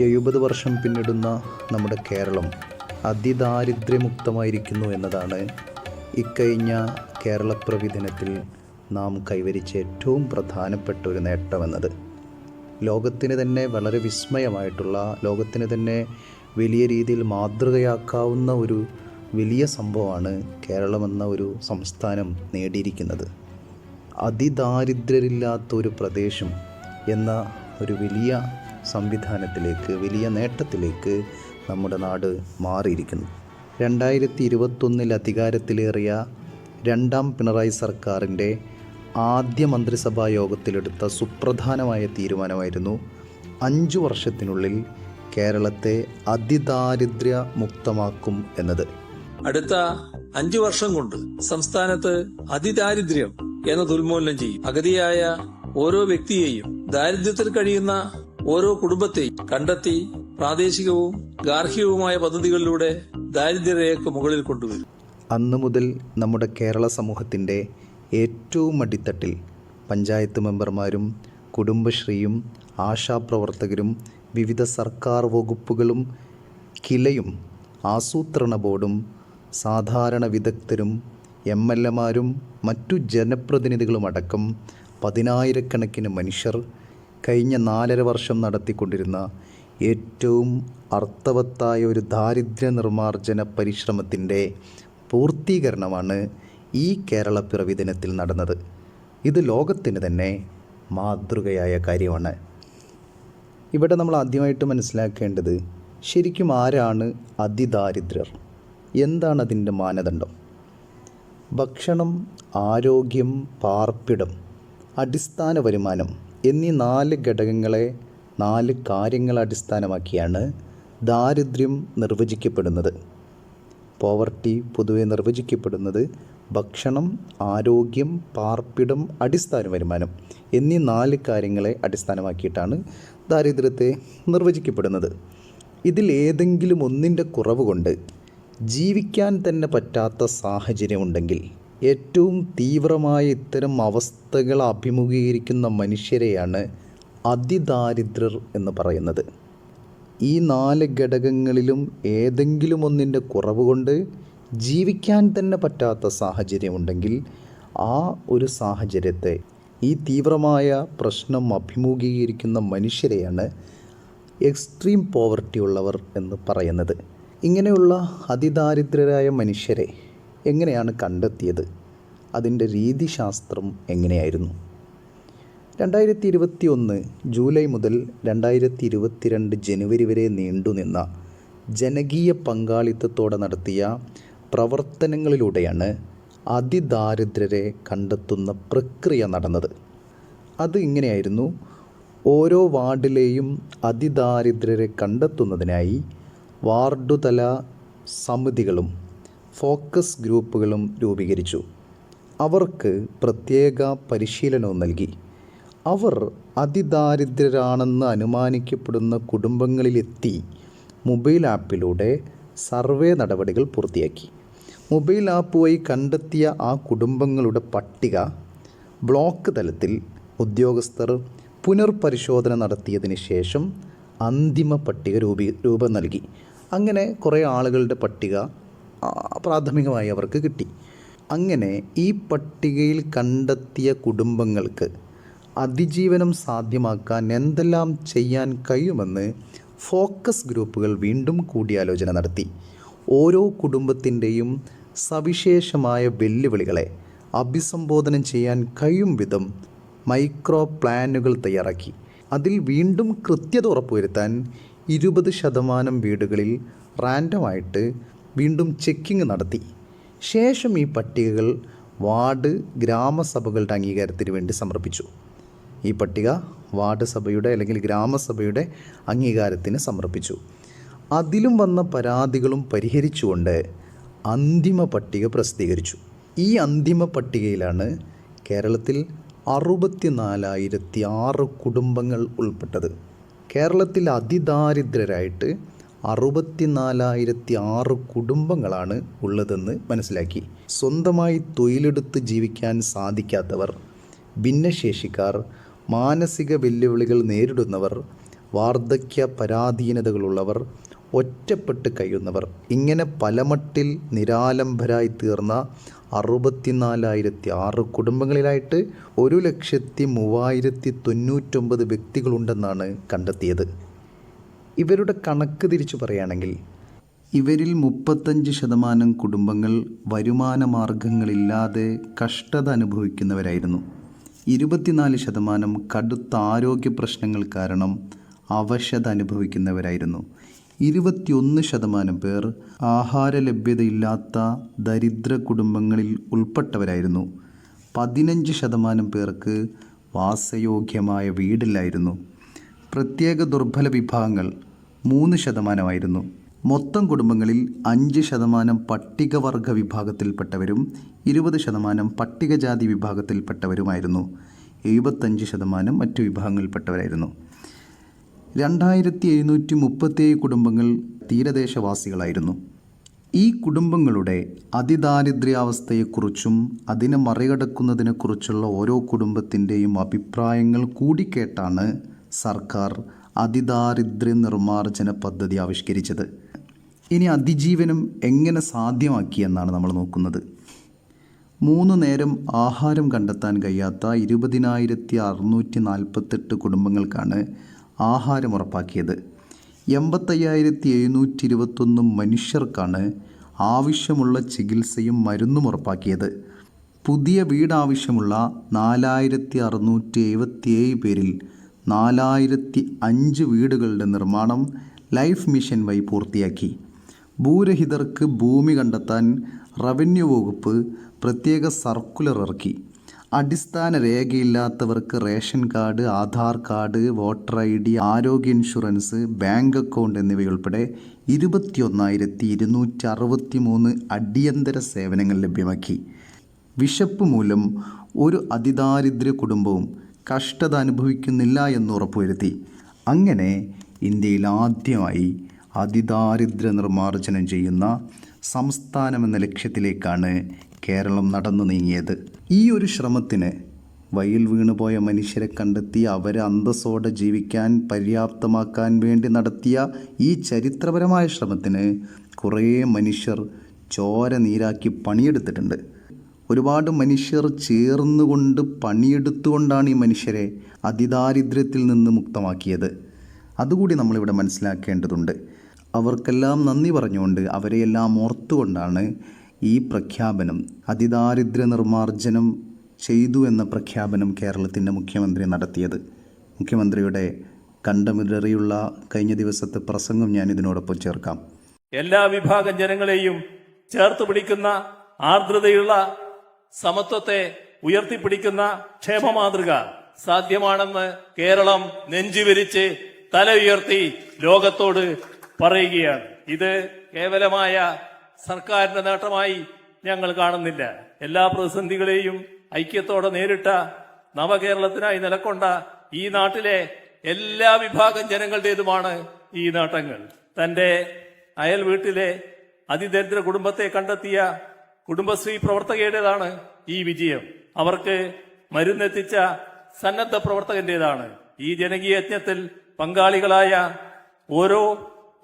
എഴുപത് വർഷം പിന്നിടുന്ന നമ്മുടെ കേരളം അതിദാരിദ്ര്യമുക്തമായിരിക്കുന്നു എന്നതാണ് ഇക്കഴിഞ്ഞ കേരളപ്പിറവി ദിനത്തിൽ നാം കൈവരിച്ച ഏറ്റവും പ്രധാനപ്പെട്ട ഒരു നേട്ടമെന്നത് ലോകത്തിന് തന്നെ വളരെ വിസ്മയമായിട്ടുള്ള ലോകത്തിന് തന്നെ വലിയ രീതിയിൽ മാതൃകയാക്കാവുന്ന ഒരു വലിയ സംഭവമാണ് കേരളമെന്ന ഒരു സംസ്ഥാനം നേടിയിരിക്കുന്നത്. അതിദാരിദ്ര്യരില്ലാത്ത ഒരു പ്രദേശം എന്ന ഒരു വലിയ സംവിധാനത്തിലേക്ക് വലിയ നേട്ടത്തിലേക്ക് നമ്മുടെ നാട് മാറിയിരിക്കുന്നു. രണ്ടായിരത്തി ഇരുപത്തൊന്നിൽ അധികാരത്തിലേറിയ രണ്ടാം പിണറായി സർക്കാരിന്റെ ആദ്യ മന്ത്രിസഭാ യോഗത്തിലെടുത്ത സുപ്രധാനമായ തീരുമാനമായിരുന്നു അഞ്ചു വർഷത്തിനുള്ളിൽ കേരളത്തെ അതിദാരിദ്ര്യ മുക്തമാക്കും എന്നത്. അടുത്ത അഞ്ചു വർഷം കൊണ്ട് സംസ്ഥാനത്ത് അതിദാരിദ്ര്യം എന്നത് ഉന്മൂലനം ചെയ്യും. അഗതിയായ ഓരോ വ്യക്തിയെയും ദാരിദ്ര്യത്തിൽ കഴിയുന്ന ഓരോ കുടുംബത്തെയും കണ്ടെത്തി പ്രാദേശികവും ഗാർഹികവുമായ പദ്ധതികളിലൂടെ ദാരിദ്ര്യരേഖ മുകളിൽ കൊണ്ടുവരും. അന്നു മുതൽ നമ്മുടെ കേരള സമൂഹത്തിന്റെ ഏറ്റവും അടിത്തട്ടിൽ പഞ്ചായത്ത് മെമ്പർമാരും കുടുംബശ്രീയും ആശാപ്രവർത്തകരും വിവിധ സർക്കാർ വകുപ്പുകളും കിലയും ആസൂത്രണ ബോർഡും സാധാരണ വിദഗ്ധരും എം എൽ എമാരും മറ്റു ജനപ്രതിനിധികളുമടക്കം പതിനായിരക്കണക്കിന് മനുഷ്യർ കഴിഞ്ഞ നാലര വർഷം നടത്തിക്കൊണ്ടിരുന്ന ഏറ്റവും അർത്ഥവത്തായ ഒരു ദാരിദ്ര്യ നിർമ്മാർജന പരിശ്രമത്തിന്റെ പൂർത്തീകരണമാണ് ഈ കേരളപ്പിറവി ദിനത്തിൽ നടന്നത്. ഇത് ലോകത്തിന് തന്നെ മാതൃകയായ കാര്യമാണ്. ഇവിടെ നമ്മൾ ആദ്യമായിട്ട് മനസ്സിലാക്കേണ്ടത് ശരിക്കും ആരാണ് അതിദാരിദ്ര്യർ? എന്താണ് അതിന്റെ മാനദണ്ഡം? ഭക്ഷണം ആരോഗ്യം പാർപ്പിടം അടിസ്ഥാന വരുമാനം എന്നീ നാല് ഘടകങ്ങളെ നാല് കാര്യങ്ങളെ അടിസ്ഥാനമാക്കിയാണ് ദാരിദ്ര്യം നിർവചിക്കപ്പെടുന്നത്. പോവർട്ടി പൊതുവെ നിർവചിക്കപ്പെടുന്നത് ഭക്ഷണം ആരോഗ്യം പാർപ്പിടം അടിസ്ഥാന വരുമാനം എന്നീ നാല് കാര്യങ്ങളെ അടിസ്ഥാനമാക്കിയിട്ടാണ് ദാരിദ്ര്യത്തെ നിർവചിക്കപ്പെടുന്നത്. ഇതിൽ ഏതെങ്കിലും ഒന്നിന്റെ കുറവ് കൊണ്ട് ജീവിക്കാൻ തന്നെ പറ്റാത്ത സാഹചര്യമുണ്ടെങ്കിൽ ഏറ്റവും തീവ്രമായ ഇത്തരം അവസ്ഥകൾ അഭിമുഖീകരിക്കുന്ന മനുഷ്യരെയാണ് അതിദാരിദ്ര്യർ എന്ന് പറയുന്നത്. ഈ നാല് ഘടകങ്ങളിലും ഏതെങ്കിലും ഒന്നിന്റെ കുറവ് കൊണ്ട് ജീവിക്കാൻ തന്നെ പറ്റാത്ത സാഹചര്യമുണ്ടെങ്കിൽ ആ ഒരു സാഹചര്യത്തെ ഈ തീവ്രമായ പ്രശ്നം അഭിമുഖീകരിക്കുന്ന മനുഷ്യരെയാണ് എക്സ്ട്രീം പോവർട്ടി ഉള്ളവർ എന്ന് പറയുന്നത്. ഇങ്ങനെയുള്ള അതിദാരിദ്രരായ മനുഷ്യരെ എങ്ങനെയാണ് കണ്ടെത്തിയത്? അതിന്റെ രീതിശാസ്ത്രം എങ്ങനെയായിരുന്നു? രണ്ടായിരത്തി ഇരുപത്തി ഒന്ന് ജൂലൈ മുതൽ രണ്ടായിരത്തി ഇരുപത്തിരണ്ട് ജനുവരി വരെ നീണ്ടുനിന്ന ജനകീയ പങ്കാളിത്തത്തോടെ നടത്തിയ പ്രവർത്തനങ്ങളിലൂടെയാണ് അതിദാരിദ്രരെ കണ്ടെത്തുന്ന പ്രക്രിയ നടന്നത്. അത് ഇങ്ങനെയായിരുന്നു. ഓരോ വാർഡിലെയും അതിദാരിദ്രരെ കണ്ടെത്തുന്നതിനായി വാർഡുതല സമിതികളും ഫോക്കസ് ഗ്രൂപ്പുകളും രൂപീകരിച്ചു. അവർക്ക് പ്രത്യേക പരിശീലനവും നൽകി. അവർ അതിദാരിദ്രരാണെന്ന് അനുമാനിക്കപ്പെടുന്ന കുടുംബങ്ങളിലെത്തി മൊബൈൽ ആപ്പിലൂടെ സർവേ നടപടികൾ പൂർത്തിയാക്കി. മൊബൈൽ ആപ്പ് വഴി കണ്ടെത്തിയ ആ കുടുംബങ്ങളുടെ പട്ടിക ബ്ലോക്ക് തലത്തിൽ ഉദ്യോഗസ്ഥർ പുനർപരിശോധന നടത്തിയതിന് ശേഷം അന്തിമ പട്ടിക രൂപീ രൂപം നൽകി. അങ്ങനെ കുറേ ആളുകളുടെ പട്ടിക പ്രാഥമികമായി അവർക്ക് കിട്ടി. അങ്ങനെ ഈ പട്ടികയിൽ കണ്ടെത്തിയ കുടുംബങ്ങൾക്ക് അതിജീവനം സാധ്യമാക്കാൻ എന്തെല്ലാം ചെയ്യാൻ കഴിയുമെന്ന് ഫോക്കസ് ഗ്രൂപ്പുകൾ വീണ്ടും കൂടിയാലോചന നടത്തി. ഓരോ കുടുംബത്തിന്റെയും സവിശേഷമായ വെല്ലുവിളികളെ അഭിസംബോധന ചെയ്യാൻ കഴിയും വിധം മൈക്രോ പ്ലാനുകൾ തയ്യാറാക്കി. അതിൽ വീണ്ടും കൃത്യത ഉറപ്പുവരുത്താൻ ഇരുപത് ശതമാനം വീടുകളിൽ റാൻഡമായിട്ട് വീണ്ടും ചെക്കിംഗ് നടത്തി. ശേഷം ഈ പട്ടികകൾ വാർഡ് ഗ്രാമസഭകളുടെ അംഗീകാരത്തിന് വേണ്ടി സമർപ്പിച്ചു. ഈ പട്ടിക വാർഡ് സഭയുടെ അല്ലെങ്കിൽ ഗ്രാമസഭയുടെ അംഗീകാരത്തിന് സമർപ്പിച്ചു. അതിലും വന്ന പരാതികളും പരിഹരിച്ചുകൊണ്ട് അന്തിമ പട്ടിക പ്രസിദ്ധീകരിച്ചു. ഈ അന്തിമ പട്ടികയിലാണ് കേരളത്തിൽ അറുപത്തിനാലായിരത്തി ആറ് കുടുംബങ്ങൾ ഉൾപ്പെട്ടത്. കേരളത്തിൽ അതിദാരിദ്രരായിട്ട് അറുപത്തിനാലായിരത്തി ആറ് കുടുംബങ്ങളാണ് ഉള്ളതെന്ന് മനസ്സിലാക്കി. സ്വന്തമായി തൊഴിലെടുത്ത് ജീവിക്കാൻ സാധിക്കാത്തവർ ഭിന്നശേഷിക്കാർ മാനസിക വെല്ലുവിളികൾ നേരിടുന്നവർ വാർദ്ധക്യ പരാധീനതകളുള്ളവർ ഒറ്റപ്പെട്ട് കഴിയുന്നവർ. ഇങ്ങനെ പലമട്ടിൽ നിരാലംബരായി തീർന്ന അറുപത്തിനാലായിരത്തി ആറ് കുടുംബങ്ങളിലായിട്ട് ഒരു ലക്ഷത്തി മൂവായിരത്തി തൊണ്ണൂറ്റൊമ്പത് വ്യക്തികളുണ്ടെന്നാണ് കണ്ടെത്തിയത്. ഇവരുടെ കണക്ക് തിരിച്ചു പറയുകയാണെങ്കിൽ ഇവരിൽ മുപ്പത്തഞ്ച് ശതമാനം കുടുംബങ്ങൾ വരുമാന മാർഗങ്ങളില്ലാതെ കഷ്ടത അനുഭവിക്കുന്നവരായിരുന്നു ഇരുപത്തിനാല് ശതമാനം കടുത്ത ആരോഗ്യ പ്രശ്നങ്ങൾ കാരണം അവശത അനുഭവിക്കുന്നവരായിരുന്നു ഇരുപത്തിയൊന്ന് ശതമാനം പേർ ആഹാര ലഭ്യതയില്ലാത്ത ദരിദ്ര കുടുംബങ്ങളിൽ ഉൾപ്പെട്ടവരായിരുന്നു. പതിനഞ്ച് ശതമാനം പേർക്ക് വാസയോഗ്യമായ വീടില്ലായിരുന്നു. പ്രത്യേക ദുർബല വിഭാഗങ്ങൾ മൂന്ന് ശതമാനമായിരുന്നു. മൊത്തം കുടുംബങ്ങളിൽ അഞ്ച് ശതമാനം പട്ടികവർഗ വിഭാഗത്തിൽപ്പെട്ടവരും ഇരുപത് ശതമാനം പട്ടികജാതി വിഭാഗത്തിൽപ്പെട്ടവരുമായിരുന്നു. എഴുപത്തഞ്ച് ശതമാനം മറ്റു വിഭാഗങ്ങളിൽപ്പെട്ടവരായിരുന്നു. രണ്ടായിരത്തി എഴുന്നൂറ്റി മുപ്പത്തിയേഴ് കുടുംബങ്ങൾ തീരദേശവാസികളായിരുന്നു. ഈ കുടുംബങ്ങളുടെ അതിദാരിദ്ര്യാവസ്ഥയെക്കുറിച്ചും അതിനെ മറികടക്കുന്നതിനെക്കുറിച്ചുള്ള ഓരോ കുടുംബത്തിന്റെയും അഭിപ്രായങ്ങൾ കൂടിക്കേട്ടാണ് സർക്കാർ അതിദാരിദ്ര്യ നിർമ്മാർജന പദ്ധതി ആവിഷ്കരിച്ചത്. ഇനി അതിജീവനം എങ്ങനെ സാധ്യമാക്കി എന്നാണ് നമ്മൾ നോക്കുന്നത്. മൂന്ന് നേരം ആഹാരം കണ്ടെത്താൻ കഴിയാത്ത ഇരുപതിനായിരത്തി അറുന്നൂറ്റി നാൽപ്പത്തെട്ട് കുടുംബങ്ങൾക്കാണ് ആഹാരം ഉറപ്പാക്കിയത്. എൺപത്തയ്യായിരത്തി എഴുന്നൂറ്റി ഇരുപത്തൊന്ന് മനുഷ്യർക്കാണ് ആവശ്യമുള്ള ചികിത്സയും മരുന്നും ഉറപ്പാക്കിയത്. പുതിയ വീടാവശ്യമുള്ള നാലായിരത്തി അറുന്നൂറ്റി എഴുപത്തിയേഴ് പേരിൽ നാലായിരത്തി അഞ്ച് വീടുകളുടെ നിർമ്മാണം ലൈഫ് മിഷൻ വഴി പൂർത്തിയാക്കി. ഭൂരഹിതർക്ക് ഭൂമി കണ്ടെത്താൻ റവന്യൂ വകുപ്പ് പ്രത്യേക സർക്കുലർ ഇറക്കി. അടിസ്ഥാന രേഖയില്ലാത്തവർക്ക് ration card Aadhaar card voter I D ആരോഗ്യ ഇൻഷുറൻസ് ബാങ്ക് അക്കൗണ്ട് എന്നിവയുൾപ്പെടെ ഇരുപത്തിയൊന്നായിരത്തി ഇരുന്നൂറ്റി അറുപത്തി മൂന്ന് അടിയന്തര സേവനങ്ങൾ ലഭ്യമാക്കി. വിശപ്പ് മൂലം ഒരു അതിദാരിദ്ര്യ കുടുംബവും കഷ്ടത അനുഭവിക്കുന്നില്ല എന്ന് ഉറപ്പുവരുത്തി. അങ്ങനെ ഇന്ത്യയിൽ ആദ്യമായി അതിദാരിദ്ര്യ നിർമ്മാർജനം ചെയ്യുന്ന സംസ്ഥാനമെന്ന ലക്ഷ്യത്തിലേക്കാണ് കേരളം നടന്നു നീങ്ങിയത്. ഈ ഒരു ശ്രമത്തിന് വയൽ വീണുപോയ മനുഷ്യരെ കണ്ടെത്തി അവരെ അന്തസ്സോടെ ജീവിക്കാൻ പര്യാപ്തമാക്കാൻ വേണ്ടി നടത്തിയ ഈ ചരിത്രപരമായ ശ്രമത്തിന് കുറേ മനുഷ്യർ ചോര നീരാക്കി പണിയെടുത്തിട്ടുണ്ട്. ഒരുപാട് മനുഷ്യർ ചേർന്നുകൊണ്ട് പണിയെടുത്തുകൊണ്ടാണ് ഈ മനുഷ്യരെ അതിദാരിദ്ര്യത്തിൽ നിന്ന് മുക്തമാക്കിയത്. അതുകൂടി നമ്മളിവിടെ മനസ്സിലാക്കേണ്ടതുണ്ട്. അവർക്കെല്ലാം നന്ദി പറഞ്ഞുകൊണ്ട് അവരെയെല്ലാം ഓർത്തുകൊണ്ടാണ് ഈ പ്രഖ്യാപനം അതിദാരിദ്ര്യ നിർമ്മാർജനം ചെയ്തു എന്ന പ്രഖ്യാപനം കേരളത്തിന്റെ മുഖ്യമന്ത്രി നടത്തിയത്. മുഖ്യമന്ത്രിയുടെ കണ്ടമിടറിയുള്ള കഴിഞ്ഞ ദിവസത്തെ പ്രസംഗം ഞാൻ ഇതിനോടൊപ്പം ചേർക്കാം. എല്ലാ വിഭാഗം ജനങ്ങളെയും ചേർത്ത് പിടിക്കുന്ന ആർദ്രതയുള്ള സമത്വത്തെ ഉയർത്തിപ്പിടിക്കുന്ന ക്ഷേമ മാതൃക സാധ്യമാണെന്ന് കേരളം നെഞ്ചുവിരിച്ച് തല ഉയർത്തി ലോകത്തോട് പറയുകയാണ്. ഇത് കേവലമായ സർക്കാരിന്റെ നേട്ടമായി ഞങ്ങൾ കാണുന്നില്ല. എല്ലാ പ്രതിസന്ധികളെയും ഐക്യത്തോടെ നേരിട്ട നവകേരളത്തിനായി നിലക്കൊണ്ട ഈ നാട്ടിലെ എല്ലാ വിഭാഗം ജനങ്ങളുടേതുമാണ് ഈ നേട്ടങ്ങൾ. തന്റെ അയൽ വീട്ടിലെ അതിദരിദ്ര കുടുംബത്തെ കണ്ടെത്തിയ കുടുംബശ്രീ പ്രവർത്തകയുടേതാണ് ഈ വിജയം. അവർക്ക് മരുന്നെത്തിച്ച സന്നദ്ധ പ്രവർത്തകന്റേതാണ്. ഈ ജനകീയ യജ്ഞത്തിൽ പങ്കാളികളായ ഓരോ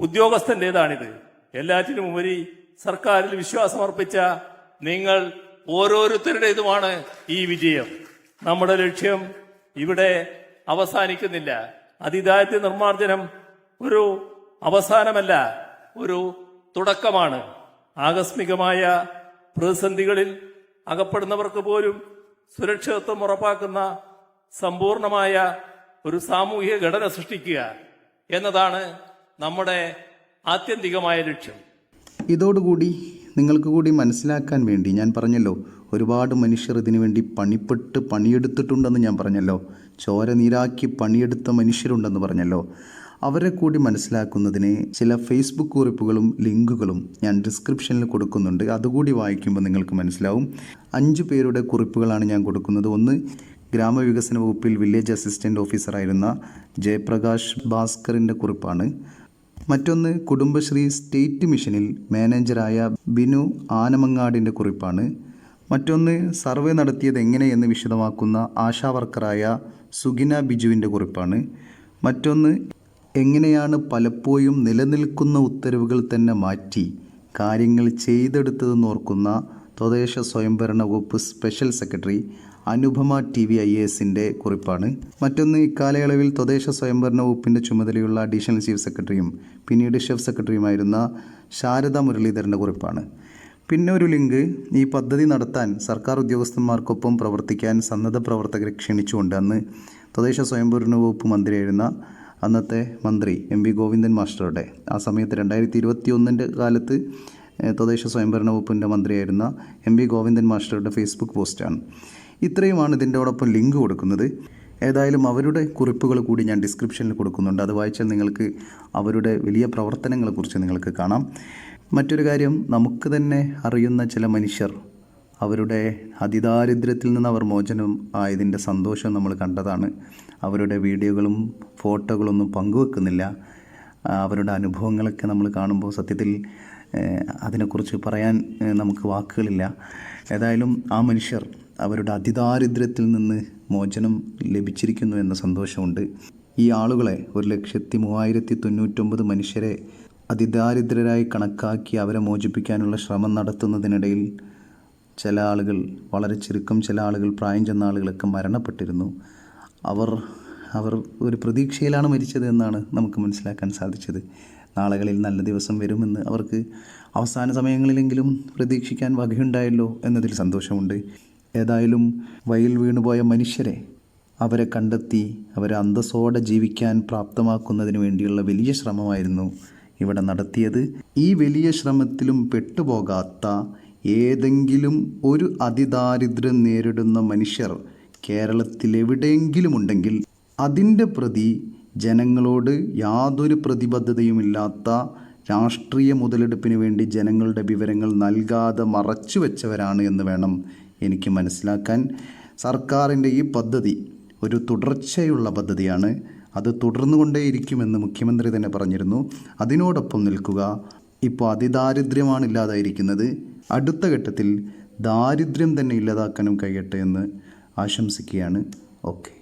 ഉദ്യോഗസ്ഥന്റേതാണിത്. എല്ലാറ്റിനും ഉപരി സർക്കാരിൽ വിശ്വാസമർപ്പിച്ച നിങ്ങൾ ഓരോരുത്തരുടേതുമാണ് ഈ വിജയം. നമ്മുടെ ലക്ഷ്യം ഇവിടെ അവസാനിക്കുന്നില്ല. അതിദാരിദ്ര്യ നിർമ്മാർജനം ഒരു അവസാനമല്ല ഒരു തുടക്കമാണ്. ആകസ്മികമായ പ്രതിസന്ധികളിൽ അകപ്പെടുന്നവർക്ക് പോലും സുരക്ഷിതത്വം ഉറപ്പാക്കുന്ന സമ്പൂർണമായ ഒരു സാമൂഹിക ഘടന സൃഷ്ടിക്കുക എന്നതാണ് നമ്മുടെ ആത്യന്തികമായ ലക്ഷ്യം. ഇതോടുകൂടി നിങ്ങൾക്ക് കൂടി മനസ്സിലാക്കാൻ വേണ്ടി ഞാൻ പറഞ്ഞല്ലോ ഒരുപാട് മനുഷ്യർ ഇതിനു വേണ്ടി പണിപ്പെട്ട് പണിയെടുത്തിട്ടുണ്ടെന്ന് ഞാൻ പറഞ്ഞല്ലോ. ചോര നീരാക്കി പണിയെടുത്ത മനുഷ്യരുണ്ടെന്ന് പറഞ്ഞല്ലോ. അവരെ കൂടി മനസ്സിലാക്കുന്നതിന് ചില ഫേസ്ബുക്ക് കുറിപ്പുകളും ലിങ്കുകളും ഞാൻ ഡിസ്ക്രിപ്ഷനിൽ കൊടുക്കുന്നുണ്ട്. അതുകൂടി വായിക്കുമ്പോൾ നിങ്ങൾക്ക് മനസ്സിലാവും. അഞ്ച് പേരുടെ കുറിപ്പുകളാണ് ഞാൻ കൊടുക്കുന്നത്. ഒന്ന് ഗ്രാമവികസന വകുപ്പിൽ വില്ലേജ് അസിസ്റ്റന്റ് ഓഫീസറായിരുന്ന ജയപ്രകാശ് ഭാസ്കറിന്റെ കുറിപ്പാണ്. മറ്റൊന്ന് കുടുംബശ്രീ സ്റ്റേറ്റ് മിഷനിൽ മാനേജറായ ബിനു ആനമങ്ങാടിന്റെ കുറിപ്പാണ്. മറ്റൊന്ന് സർവേ നടത്തിയത് എങ്ങനെയെന്ന് വിശദമാക്കുന്ന ആശാ വർക്കറായ സുഗിന ബിജുവിന്റെ കുറിപ്പാണ്. മറ്റൊന്ന് എങ്ങനെയാണ് പലപ്പോഴും നിലനിൽക്കുന്ന ഉത്തരവുകൾ തന്നെ മാറ്റി കാര്യങ്ങൾ ചെയ്തെടുത്തതെന്ന് ഓർക്കുന്ന തദ്ദേശ സ്വയംഭരണ വകുപ്പ് special secretary Anupama T V I എസിന്റെ കുറിപ്പാണ്. മറ്റൊന്ന് ഇക്കാലയളവിൽ തദ്ദേശ സ്വയംഭരണ വകുപ്പിന്റെ ചുമതലയുള്ള അഡീഷണൽ ചീഫ് സെക്രട്ടറിയും പിന്നീട് ഷെഫ് സെക്രട്ടറിയുമായിരുന്ന ശാരദ മുരളീധരന്റെ കുറിപ്പാണ്. പിന്നെ ഒരു ലിങ്ക് ഈ പദ്ധതി നടത്താൻ സർക്കാർ ഉദ്യോഗസ്ഥന്മാർക്കൊപ്പം പ്രവർത്തിക്കാൻ സന്നദ്ധ പ്രവർത്തകരെ ക്ഷണിച്ചുകൊണ്ട് അന്ന് തദ്ദേശ സ്വയംഭരണ വകുപ്പ് മന്ത്രിയായിരുന്ന അന്നത്തെ മന്ത്രി എം വി ഗോവിന്ദൻ മാസ്റ്ററുടെ. ആ സമയത്ത് രണ്ടായിരത്തി ഇരുപത്തി ഒന്നിന്റെ കാലത്ത് തദ്ദേശ സ്വയംഭരണ വകുപ്പിന്റെ മന്ത്രിയായിരുന്ന എം വി ഗോവിന്ദൻ മാസ്റ്ററുടെ ഫേസ്ബുക്ക് പോസ്റ്റാണ്. ഇത്രയുമാണ് ഇതിന്റെയോടൊപ്പം ലിങ്ക് കൊടുക്കുന്നത്. ഏതായാലും അവരുടെ കുറിപ്പുകൾ കൂടി ഞാൻ ഡിസ്ക്രിപ്ഷനിൽ കൊടുക്കുന്നുണ്ട്. അത് വായിച്ചാൽ നിങ്ങൾക്ക് അവരുടെ വലിയ പ്രവർത്തനങ്ങളെക്കുറിച്ച് നിങ്ങൾക്ക് കാണാം. മറ്റൊരു കാര്യം നമുക്ക് തന്നെ അറിയുന്ന ചില മനുഷ്യർ അവരുടെ അതിദാരിദ്ര്യത്തിൽ നിന്ന് അവർ മോചനം ആയതിന്റെ സന്തോഷം നമ്മൾ കണ്ടതാണ്. അവരുടെ വീഡിയോകളും ഫോട്ടോകളൊന്നും പങ്കുവെക്കുന്നില്ല. അവരുടെ അനുഭവങ്ങളൊക്കെ നമ്മൾ കാണുമ്പോൾ സത്യത്തിൽ അതിനെക്കുറിച്ച് പറയാൻ നമുക്ക് വാക്കുകളില്ല. ഏതായാലും ആ മനുഷ്യർ അവരുടെ അതിദാരിദ്ര്യത്തിൽ നിന്ന് മോചനം ലഭിച്ചിരിക്കുന്നു എന്ന സന്തോഷമുണ്ട്. ഈ ആളുകളെ ഒരു ലക്ഷത്തി മൂവായിരത്തി തൊണ്ണൂറ്റൊമ്പത് മനുഷ്യരെ അതിദാരിദ്രരായി കണക്കാക്കി അവരെ മോചിപ്പിക്കാനുള്ള ശ്രമം നടത്തുന്നതിനിടയിൽ ചില ആളുകൾ വളരെ ചുരുക്കം ചില ആളുകൾ പ്രായം ചെന്ന ആളുകളൊക്കെ മരണപ്പെട്ടിരുന്നു. അവർ അവർ ഒരു പ്രതീക്ഷയിലാണ് മരിച്ചത് എന്നാണ് നമുക്ക് മനസ്സിലാക്കാൻ സാധിച്ചത്. നാളുകളിൽ നല്ല ദിവസം വരുമെന്ന് അവർക്ക് അവസാന സമയങ്ങളിലെങ്കിലും പ്രതീക്ഷിക്കാൻ വകയുണ്ടായല്ലോ എന്നതിൽ സന്തോഷമുണ്ട്. ഏതായാലും വയൽ വീണുപോയ മനുഷ്യരെ അവരെ കണ്ടെത്തി അവരെ അന്തസ്സോടെ ജീവിക്കാൻ പ്രാപ്തമാക്കുന്നതിന് വേണ്ടിയുള്ള വലിയ ശ്രമമായിരുന്നു ഇവിടെ നടത്തിയത്. ഈ വലിയ ശ്രമത്തിലും പെട്ടുപോകാത്ത ഏതെങ്കിലും ഒരു അതിദാരിദ്ര്യം നേരിടുന്ന മനുഷ്യർ കേരളത്തിൽ എവിടെയെങ്കിലും ഉണ്ടെങ്കിൽ അതിന്റെ പ്രതി ജനങ്ങളോട് യാതൊരു പ്രതിബദ്ധതയുമില്ലാത്ത രാഷ്ട്രീയ മുതലെടുപ്പിന് വേണ്ടി ജനങ്ങളുടെ വിവരങ്ങൾ നൽകാതെ മറച്ചു വെച്ചവരാണ് എന്ന് വേണം എനിക്ക് മനസ്സിലാക്കാൻ. സർക്കാരിന്റെ ഈ പദ്ധതി ഒരു തുടർച്ചയുള്ള പദ്ധതിയാണ്. അത് തുടർന്നുകൊണ്ടേയിരിക്കുമെന്ന് മുഖ്യമന്ത്രി തന്നെ പറഞ്ഞിരുന്നു. അതിനോടൊപ്പം നിൽക്കുക. ഇപ്പോൾ അതിദാരിദ്ര്യമാണ് ഇല്ലാതായിരിക്കുന്നത് അടുത്ത ഘട്ടത്തിൽ ദാരിദ്ര്യം തന്നെ ഇല്ലാതാക്കാനും കഴിയട്ടെ എന്ന് ആശംസിക്കുകയാണ്. ഓക്കെ.